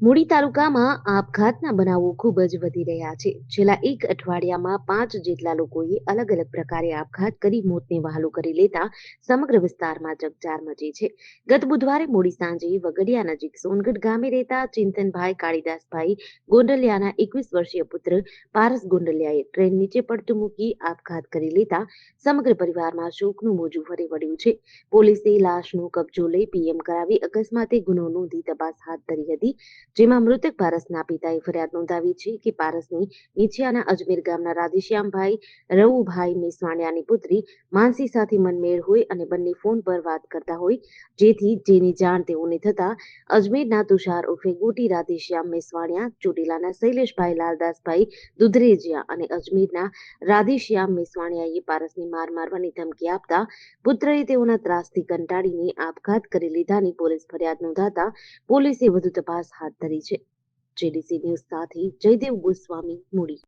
મૂડી તાલુકામાં આપઘાતના બનાવો ખૂબ જ વધી રહ્યા છે. છેલ્લા એક અઠવાડિયામાં પાંચ જેટલા લોકોએ અલગ અલગ પ્રકારે આપઘાત કરી મોતને વહાલું કરી લેતા સમગ્ર વિસ્તારમાં ચકચાર મચી છે. ગત બુધવારે મોડી સાંજે વગડિયા નજીક સોનગઢ ગામે રહેતા ચિંતનભાઈ કાળીદાસભાઈ ગોંડલિયાના એકવીસ વર્ષીય પુત્ર પારસ ગોંડલિયાએ ટ્રેન નીચે પડતું મૂકી આપઘાત કરી લેતા સમગ્ર પરિવારમાં શોકનું મોજું ફરી વળ્યું છે. પોલીસે લાશનો કબજો લઈ પીએમ કરાવી અકસ્માતે ગુનો નોંધી તપાસ હાથ ધરી હતી. જેમાં મૃતક પારસના પિતાએ ફરિયાદ નોંધાવી છે કે પારસની નીચિયાના અજમેર ગામના રાધેશ્યામભાઈ, રવુભાઈ મેસવાણિયાની પુત્રી માનસી સાથે મનમેળ હોય અને બંને ફોન પર વાત કરતા હોય, જેથી જેની જાણ તેઓને થતા અજમેરના તુષાર ઉર્ફે ગોટી રાધેશ્યામ મેસવાણિયા, ચોટીલાના શૈલેષભાઈ લાલદાસભાઈ દુધરેજિયા અને અજમેરના રાધેશ્યામ મેસવાણિયાએ પારસને માર મારવાની ધમકી આપતા પુત્રએ તેઓના ત્રાસથી કંટાળીને આપઘાત કરી લીધાની પોલીસ ફરિયાદ નોંધાતા પોલીસે વધુ તપાસ હાથ ધરી છે. જેડીસી ન્યૂઝ સાથે જયદેવ ગોસ્વામી મૂડી.